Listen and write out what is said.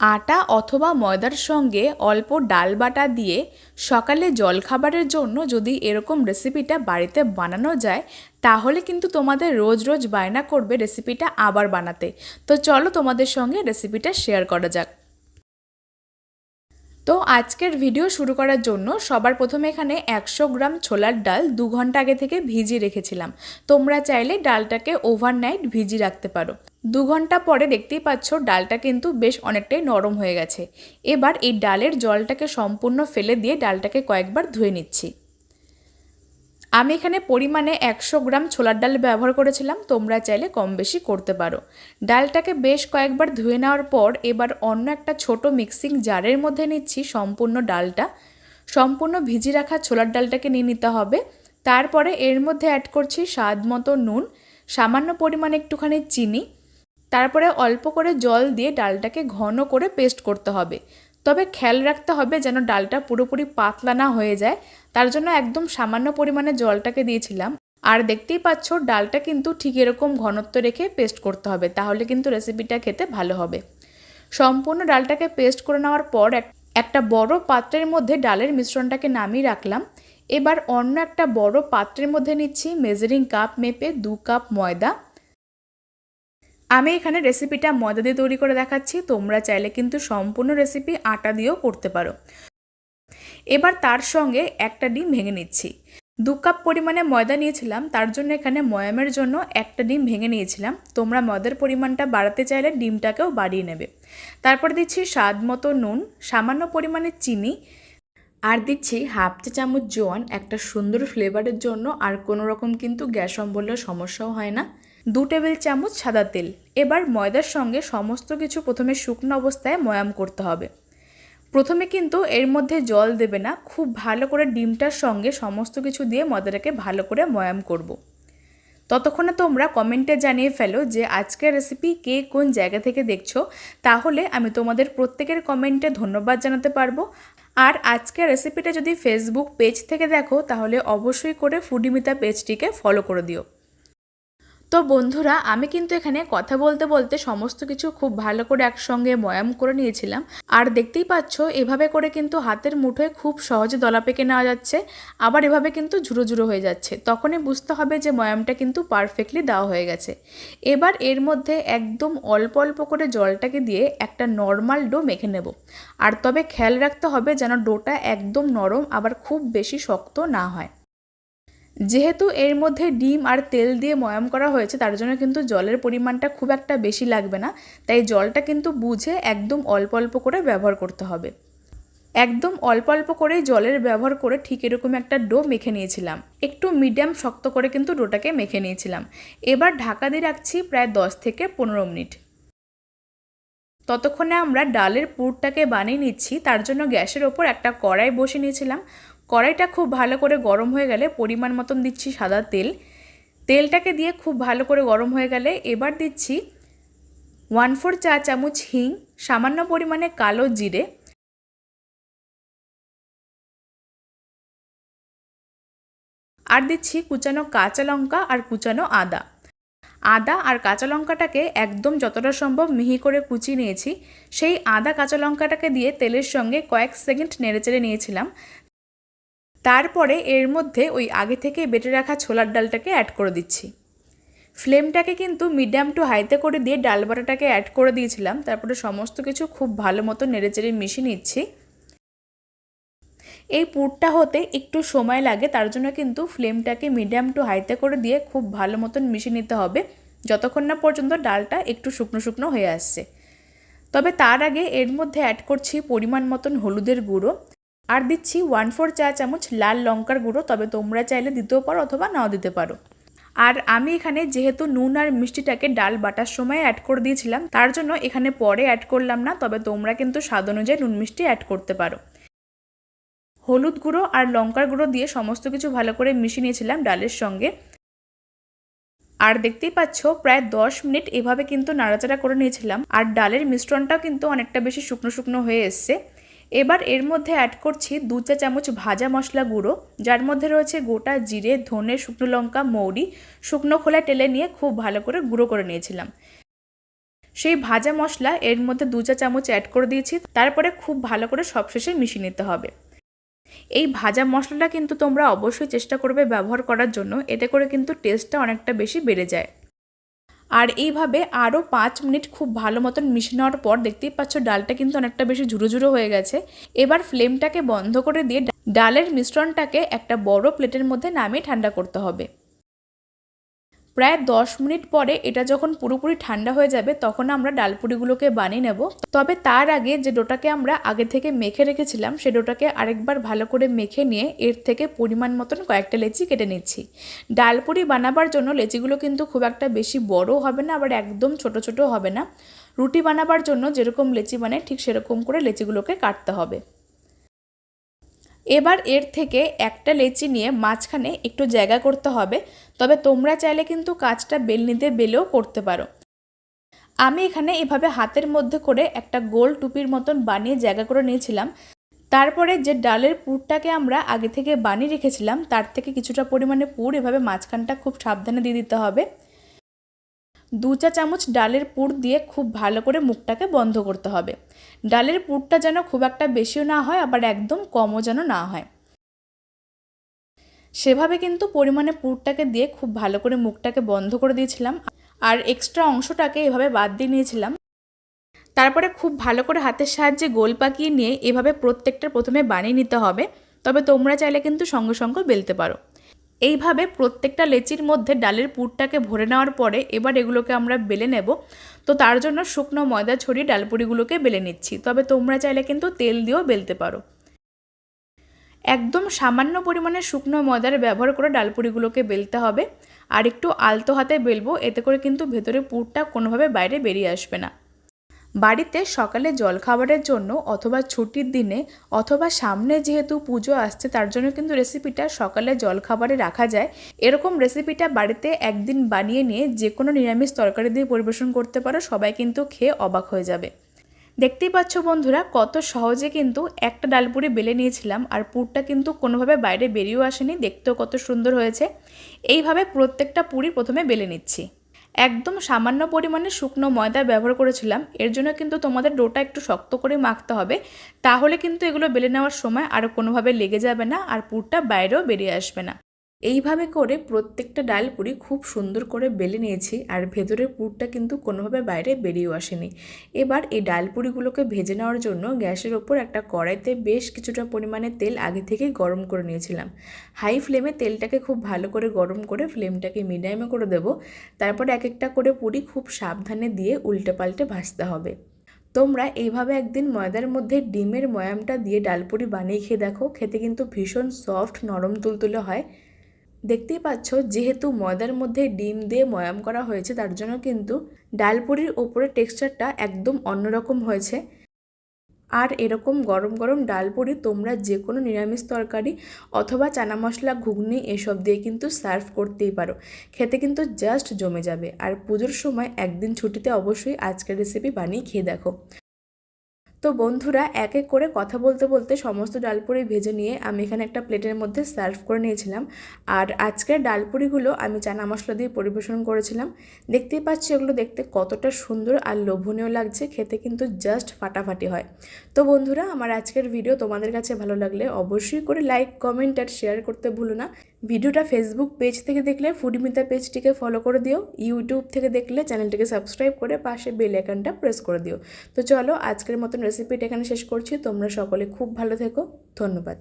আটা অথবা ময়দার সঙ্গে অল্প ডাল বাটা দিয়ে সকালে জলখাবারের জন্য যদি এরকম রেসিপিটা বাড়িতে বানানো যায়, তাহলে কিন্তু তোমাদের রোজ রোজ বায়না করবে রেসিপিটা আবার বানাতে। তো চলো তোমাদের সঙ্গে রেসিপিটা শেয়ার করা যাক। তো আজকের ভিডিও শুরু করার জন্য সবার প্রথমে এখানে একশো গ্রাম ছোলার ডাল দু ঘণ্টা আগে থেকে ভিজিয়ে রেখেছিলাম। তোমরা চাইলে ডালটাকে ওভারনাইট ভিজিয়ে রাখতে পারো। দু ঘণ্টা পরে দেখতেই পাচ্ছ ডালটা কিন্তু বেশ অনেকটাই নরম হয়ে গেছে। এবার এই ডালের জলটাকে সম্পূর্ণ ফেলে দিয়ে ডালটাকে কয়েকবার ধুয়ে নিচ্ছি। আমি এখানে পরিমাণে একশো গ্রাম ছোলার ডাল ব্যবহার করেছিলাম, তোমরা চাইলে কম বেশি করতে পারো। ডালটাকে বেশ কয়েকবার ধুয়ে নেওয়ার পর এবার অন্য একটা ছোট মিক্সিং জারের মধ্যে নিচ্ছি সম্পূর্ণ ডালটা। সম্পূর্ণ ভিজি রাখা ছোলার ডালটাকে নিয়ে নিতে হবে। তারপরে এর মধ্যে অ্যাড করছি স্বাদ মতো নুন, সামান্য পরিমাণে একটুখানি চিনি। তারপরে অল্প করে জল দিয়ে ডালটাকে ঘন করে পেস্ট করতে হবে। তবে খেয়াল রাখতে হবে যেন ডালটা পুরোপুরি পাতলা না হয়ে যায়। তার জন্য একদম সামান্য পরিমাণে জলটাকে দিয়েছিলাম। আর দেখতেই পাচ্ছ, ডালটা কিন্তু ঠিক এরকম ঘনত্ব রেখে পেস্ট করতে হবে, তাহলে কিন্তু রেসিপিটা খেতে ভালো হবে। সম্পূর্ণ ডালটাকে পেস্ট করে নেওয়ার পর একটা বড় পাত্রের মধ্যে ডালের মিশ্রণটাকে নামিয়ে রাখলাম। এবার অন্য একটা বড় পাত্রের মধ্যে নিচ্ছি মেজারিং কাপ মেপে দু কাপ ময়দা। আমি এখানে রেসিপিটা ময়দা দিয়ে তৈরি করে দেখাচ্ছি, তোমরা চাইলে কিন্তু সম্পূর্ণ রেসিপি আটা দিয়েও করতে পারো। এবার তার সঙ্গে একটা ডিম ভেঙে নিচ্ছি। দু কাপ পরিমাণে ময়দা নিয়েছিলাম, তার জন্য এখানে ময়ামের জন্য একটা ডিম ভেঙে নিয়েছিলাম। তোমরা ময়দার পরিমাণটা বাড়াতে চাইলে ডিমটাকেও বাড়িয়ে নেবে। তারপর দিচ্ছি স্বাদ মতো নুন, সামান্য পরিমাণে চিনি, আর দিচ্ছি হাফ চা চামচ জোয়ান, একটা সুন্দর ফ্লেভারের জন্য, আর কোনো রকম কিন্তু গ্যাস অম্বলের সমস্যাও হয় না। দু টেবিল চামচ সাদা তেল। এবার ময়দার সঙ্গে সমস্ত কিছু প্রথমে শুকনো অবস্থায় ময়াম করতে হবে। প্রথমে কিন্তু এর মধ্যে জল দেবে না, খুব ভালো করে ডিমটার সঙ্গে সমস্ত কিছু দিয়ে ময়দাটাকে ভালো করে ময়াম করব। ততক্ষণে তোমরা কমেন্টে জানিয়ে ফেলো যে আজকের রেসিপি কে কোন জায়গা থেকে দেখছ। তাহলে আমি তোমাদের প্রত্যেকের কমেন্টে ধন্যবাদ জানাতে পারব। আর আজকের রেসিপিটা যদি ফেসবুক পেজ থেকে দেখো, তাহলে অবশ্যই করে ফুডিমিতা পেজটিকে ফলো করে দিও। তো বন্ধুরা, আমি কিন্তু এখানে কথা বলতে বলতে সমস্ত কিছু খুব ভালো করে একসঙ্গে ময়াম করে নিয়েছিলাম। আর দেখতেই পাচ্ছ, এভাবে করে কিন্তু হাতের মুঠোয় খুব সহজে দলা পেকে নেওয়া যাচ্ছে, আবার এভাবে কিন্তু ঝুরো ঝুরো হয়ে যাচ্ছে। তখনই বুঝতে হবে যে ময়ামটা কিন্তু পারফেক্টলি দেওয়া হয়ে গেছে। এবার এর মধ্যে একদম অল্প অল্প করে জলটাকে দিয়ে একটা নর্মাল ডো মেখে নেব। আর তবে খেয়াল রাখতে হবে যেন ডোটা একদম নরম, আবার খুব বেশি শক্ত না হয়। যেহেতু এর মধ্যে ডিম আর তেল দিয়ে ময়াম করা হয়েছে, তার জন্য কিন্তু জলের পরিমাণটা খুব একটা বেশি লাগবে না। তাই জলটা কিন্তু বুঝে একদম অল্প অল্প করে ব্যবহার করতে হবে। একদম অল্প অল্প করে জলের ব্যবহার করে ঠিক এরকম একটা ডো মেখে নিয়েছিলাম। একটু মিডিয়াম শক্ত করে কিন্তু ডোটাকে মেখে নিয়েছিলাম। এবার ঢাকা দিয়ে রাখছি প্রায় দশ থেকে পনেরো মিনিট। ততক্ষণে আমরা ডালের পুরটাকে বানিয়ে নিচ্ছি। তার জন্য গ্যাসের ওপর একটা কড়াই বসে নিয়েছিলাম। কড়াইটা খুব ভালো করে গরম হয়ে গেলে পরিমাণ মতন দিচ্ছি সাদা তেল। তেলটাকে দিয়ে খুব ভালো করে গরম হয়ে গেলে এবার দিচ্ছি ওয়ান ফোর চা চামচ হিং, সামান্য পরিমাণে কালো জিরে। আর দিচ্ছি কুচানো কাঁচা লঙ্কা আর কুচানো আদা। আদা আর কাঁচা লঙ্কাটাকে একদম যতটা সম্ভব মিহি করে কুচিয়ে নিয়েছি। সেই আদা কাঁচা লঙ্কাটাকে দিয়ে তেলের সঙ্গে কয়েক সেকেন্ড নেড়েচেড়ে নিয়েছিলাম। তারপরে এর মধ্যে ওই আগে থেকে বেটে রাখা ছোলার ডালটাকে অ্যাড করে দিচ্ছি। ফ্লেমটাকে কিন্তু মিডিয়াম টু হাইতে করে দিয়ে ডাল বাটাটাকে অ্যাড করে দিয়েছিলাম। তারপরে সমস্ত কিছু খুব ভালো মতো নেড়েচেড়ে মিশিয়ে নিচ্ছি। এই পুরটা হতে একটু সময় লাগে, তার জন্য কিন্তু ফ্লেমটাকে মিডিয়াম টু হাইতে করে দিয়ে খুব ভালো মতন মিশিয়ে নিতে হবে। যতক্ষণ না পর্যন্ত ডালটা একটু শুকনো শুকনো হয়ে আসছে। তবে তার আগে এর মধ্যে অ্যাড করছি পরিমাণ মতন হলুদের গুঁড়ো। আর দিচ্ছি ওয়ান ফোর চা চামচ লাল লঙ্কার গুঁড়ো, তবে তোমরা চাইলে দিতেও পারো অথবা নাও দিতে পারো। আর আমি এখানে যেহেতু নুন আর মিষ্টিটাকে ডাল বাটার সময় অ্যাড করে দিয়েছিলাম, তার জন্য এখানে পরে অ্যাড করলাম না, তবে তোমরা কিন্তু স্বাদ অনুযায়ী নুন মিষ্টি অ্যাড করতে পারো। হলুদ গুঁড়ো আর লঙ্কার গুঁড়ো দিয়ে সমস্ত কিছু ভালো করে মিশিয়ে নিয়েছিলাম ডালের সঙ্গে। আর দেখতেই পাচ্ছ, প্রায় দশ মিনিট এভাবে কিন্তু নাড়াচাড়া করে নিয়েছিলাম, আর ডালের মিশ্রণটাও কিন্তু অনেকটা বেশি শুকনো শুকনো হয়ে এসছে। এবার এর মধ্যে অ্যাড করছি দু চা চামচ ভাজা মশলা গুঁড়ো, যার মধ্যে রয়েছে গোটা জিরে, ধনে, শুকনো লঙ্কা, মৌরি, শুকনো খোলা টেলে নিয়ে খুব ভালো করে গুঁড়ো করে নিয়েছিলাম। সেই ভাজা মশলা এর মধ্যে দু চা চামচ অ্যাড করে দিয়েছি, তারপরে খুব ভালো করে সবশেষে মিশিয়ে নিতে হবে। এই ভাজা মশলাটা কিন্তু তোমরা অবশ্যই চেষ্টা করবে ব্যবহার করার জন্য, এতে করে কিন্তু টেস্টটা অনেকটা বেশি বেড়ে যায়। আর এইভাবে আরও পাঁচ মিনিট খুব ভালো মতন মিশে নেওয়ার পর দেখতেই পাচ্ছ ডালটা কিন্তু অনেকটা বেশি ঝুরো হয়ে গেছে। এবার ফ্লেমটাকে বন্ধ করে দিয়ে ডালের মিশ্রণটাকে একটা বড় প্লেটের মধ্যে নামিয়ে ঠান্ডা করতে হবে। প্রায় দশ মিনিট পরে এটা যখন পুরোপুরি ঠান্ডা হয়ে যাবে, তখন আমরা ডালপুরিগুলোকে বানিয়ে নেব। তবে তার আগে যে ডোটাকে আমরা আগে থেকে মেখে রেখেছিলাম, সে ডোটাকে আরেকবার ভালো করে মেখে নিয়ে এর থেকে পরিমাণ মতন কয়েকটা লেচি কেটে নিচ্ছি। ডালপুরি বানাবার জন্য লেচিগুলো কিন্তু খুব একটা বেশি বড় হবে না, আবার একদম ছোট ছোট হবে না। রুটি বানাবার জন্য যেরকম লেচি বানায় ঠিক সেরকম করে লেচিগুলোকে কাটতে হবে। এবার এর থেকে একটা লেচি নিয়ে মাঝখানে একটু জায়গা করতে হবে, তবে তোমরা চাইলে কিন্তু কাজটা বেলনিতে বেলেও করতে পারো। আমি এখানে এভাবে হাতের মধ্যে করে একটা গোল টুপির মতন বানিয়ে জায়গা করে নিয়েছিলাম। তারপরে যে ডালের পুরটাকে আমরা আগে থেকে বানিয়ে রেখেছিলাম, তার থেকে কিছুটা পরিমাণে পুর এভাবে মাঝখানটা খুব সাবধানে দিয়ে দিতে হবে। দু চা চামচ ডালের পুর দিয়ে খুব ভালো করে মুখটাকে বন্ধ করতে হবে। ডালের পুরটা যেন খুব একটা বেশিও না হয়, আবার একদম কমও যেন না হয়। সেভাবে কিন্তু পরিমাণে পুরটাকে দিয়ে খুব ভালো করে মুখটাকে বন্ধ করে দিয়েছিলাম। আর এক্সট্রা অংশটাকে এভাবে বাদ দিয়ে নিয়েছিলাম। তারপরে খুব ভালো করে হাতের সাহায্যে গোল পাকিয়ে নিয়ে এভাবে প্রত্যেকটা প্রথমে বানিয়ে নিতে হবে। তবে তোমরা চাইলে কিন্তু সঙ্গে সঙ্গে বেলতে পারো। এইভাবে প্রত্যেকটা লেচির মধ্যে ডালের পুরটাকে ভরে নেওয়ার পরে এবার এগুলোকে আমরা বেলে নেব। তো তার জন্য শুকনো ময়দা ছড়িয়ে ডালপুরিগুলোকে বেলে নিচ্ছি। তবে তোমরা চাইলে কিন্তু তেল দিয়েও বেলতে পারো। একদম সামান্য পরিমাণে শুকনো ময়দার ব্যবহার করে ডালপুরিগুলোকে বেলতে হবে। আর একটু আলতো হাতে বেলবো, এতে করে কিন্তু ভেতরে পুরটা কোনোভাবে বাইরে বেরিয়ে আসবে না। বাড়িতে সকালে জলখাবারের জন্য অথবা ছুটির দিনে অথবা সামনে যেহেতু পুজো আসছে, তার জন্য কিন্তু রেসিপিটা সকালে জলখাবারে রাখা যায়। এরকম রেসিপিটা বাড়িতে একদিন বানিয়ে নিয়ে যে কোনো নিরামিষ তরকারি দিয়ে পরিবেশন করতে পারো, সবাই কিন্তু খেয়ে অবাক হয়ে যাবে। দেখতেই পাচ্ছ বন্ধুরা, কত সহজে কিন্তু একটা ডালপুরি বেলে নিয়েছিলাম আর পুরটা কিন্তু কোনোভাবে বাইরে বেরিয়েও আসেনি, দেখতেও কত সুন্দর হয়েছে। এইভাবে প্রত্যেকটা পুরি প্রথমে বেলে নিচ্ছি। একদম সামান্য পরিমাণে শুকনো ময়দা ব্যবহার করেছিলাম। এর জন্য কিন্তু তোমাদের ডোটা একটু শক্ত করে মাখতে হবে। তাহলে কিন্তু এগুলো বেলে নেওয়ার সময় আর কোনোভাবে লেগে যাবে না আর পুরটা বাইরেও বেরিয়ে আসবে না। এইভাবে করে প্রত্যেকটা ডাল পুরি খুব সুন্দর করে বেলে নিয়েছি আর ভেতরের পুরটা কিন্তু কোনোভাবে বাইরে বেরিয়েও আসেনি। এবার এই ডাল পুরিগুলোকে ভেজে নেওয়ার জন্য গ্যাসের ওপর একটা কড়াইতে বেশ কিছুটা পরিমাণে তেল আগে থেকে গরম করে নিয়েছিলাম। হাই ফ্লেমে তেলটাকে খুব ভালো করে গরম করে ফ্লেমটাকে মিডিয়ামে করে দেব। তারপর এক একটা করে পুরি খুব সাবধানে দিয়ে উল্টে পাল্টে ভাজতে হবে। তোমরা এইভাবে একদিন ময়দার মধ্যে ডিমের ময়ামটা দিয়ে ডালপুরি বানিয়ে খেয়ে দেখো। খেতে কিন্তু ভীষণ সফট, নরম, তুলতুলে হয়। দেখতেই পাচ্ছ, যেহেতু ময়দার মধ্যে ডিম দিয়ে ময়াম করা হয়েছে, তার জন্য কিন্তু ডালপুরির ওপরে টেক্সচারটা একদম অন্যরকম হয়েছে। আর এরকম গরম গরম ডালপুরি তোমরা যে কোনো নিরামিষ তরকারি অথবা চানা মশলা, ঘুগনি এসব দিয়ে কিন্তু সার্ভ করতেই পারো। খেতে কিন্তু জাস্ট জমে যাবে। আর পুজোর সময় একদিন ছুটিতে অবশ্যই আজকের রেসিপি বানিয়ে খেয়ে দেখো। তো বন্ধুরা, এক এক করে কথা বলতে বলতে সমস্ত ডালপুরি ভেজে নিয়ে আমি এখানে একটা প্লেটের মধ্যে সার্ভ করে নিয়েছিলাম। আর আজকের ডালপুরিগুলো আমি চানা মশলা দিয়ে পরিবেশন করেছিলাম। দেখতেই পাচ্ছি এগুলো দেখতে কতটা সুন্দর আর লোভনীয় লাগছে, খেতে কিন্তু জাস্ট ফাটাফাটি হয়। তো বন্ধুরা, আমার আজকের ভিডিও তোমাদের কাছে ভালো লাগলে অবশ্যই করে লাইক, কমেন্ট আর শেয়ার করতে ভুলো না। ভিডিওটা ফেসবুক পেজ থেকে দেখলে ফুডিমিতা পেজটিকে ফলো করে দিও। ইউটিউব থেকে দেখলে চ্যানেলটিকে সাবস্ক্রাইব করে পাশে বেল আইকনটা প্রেস করে দিও। তো চলো আজকের মতন রেসিপিটা এখানে শেষ করছি। তোমরা সকলে খুব ভালো থেকো। ধন্যবাদ।